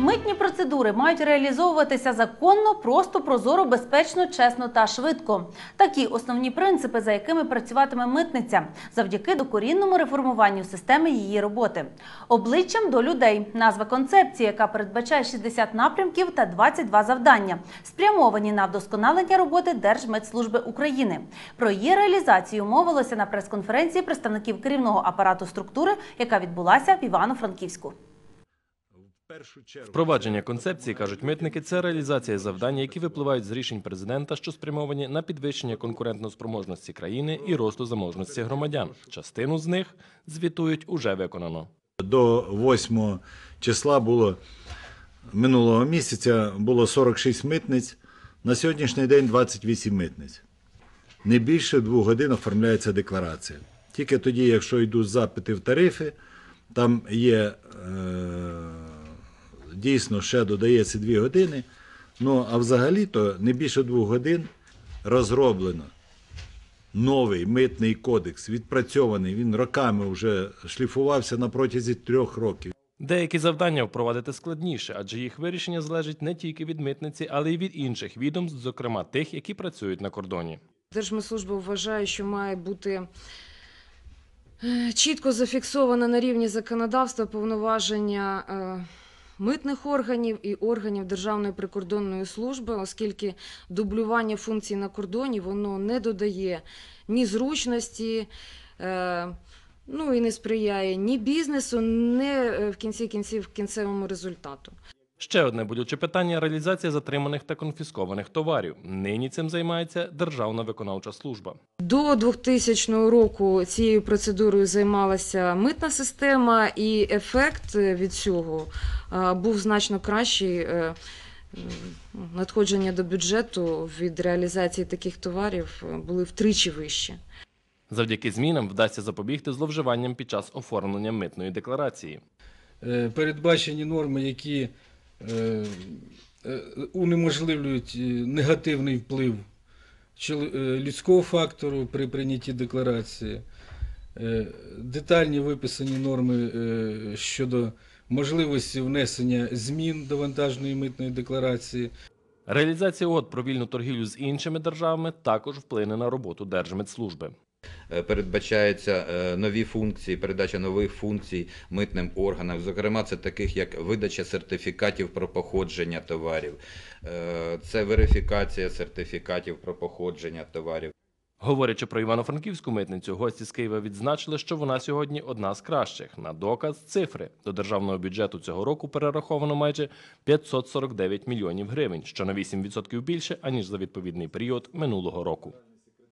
Митні процедури мають реалізовуватися законно, просто, прозоро, безпечно, чесно та швидко. Такі основні принципи, за якими працюватиме митниця, завдяки докорінному реформуванню системи її роботи. Обличчям до людей назва концепції, яка передбачає 60 напрямків та 22 завдання, спрямовані на вдосконалення роботи Держмитслужби України. Про її реалізацію мовилося на прес-конференції представників керівного апарату структури, яка відбулася в Івано-Франківську. Впровадження концепції, кажуть митники, це реалізація завдань, які випливають з рішень президента, що спрямовані на підвищення конкурентноспроможності країни і росту заможності громадян. Частину з них звітують уже виконано. До 8 числа було минулого місяця було 46 митниць. На сьогоднішній день 28 митниць. Не більше двох годин оформляється декларація. Тільки тоді, якщо йдуть запити в тарифи, там є е, дійсно ще додається 2 години. Ну а взагалі-то не більше двох годин розроблено новий митний кодекс, відпрацьований. Він роками вже шліфувався на протязі трьох років. Деякі завдання впровадити складніше, адже їх вирішення залежить не тільки від митниці, але й від інших відомств, зокрема тих, які працюють на кордоні. Держмитслужба вважає, що має бути е, чітко зафіксовано на рівні законодавства повноваження е, митних органів і органів Державної прикордонної служби, оскільки дублювання функцій на кордоні воно не додає ні зручності. е, Ну і не сприяє ні бізнесу, ні е, в кінці кінців кінцевому результату. Ще одне болюче питання реалізація затриманих та конфіскованих товарів. Нині цим займається Державна виконавча служба. До 2000 року цією процедурою займалася митна система, і ефект від цього е, був значно кращий. е, Надходження до бюджету від реалізації таких товарів е, були втричі вищі. Завдяки змінам вдасться запобігти зловживанням під час оформлення митної декларації. Е, передбачені норми, які е, е, унеможливлюють е, негативний вплив е, людського фактору при прийнятті декларації. Е, Детальні виписані норми е, щодо можливості внесення змін до вантажної митної декларації. Реалізація угод про вільну торгівлю з іншими державами також вплине на роботу Держмитслужби. Е, передбачаються е, нові функції, передача нових функцій митним органам. Зокрема, це таких як видача сертифікатів про походження товарів, е, це верифікація сертифікатів про походження товарів. Говорячи про Івано-Франківську митницю, гості з Києва відзначили, що вона сьогодні одна з кращих. На доказ цифри до державного бюджету цього року перераховано майже 549 мільйонів гривень, що на 8% більше аніж за відповідний період минулого року.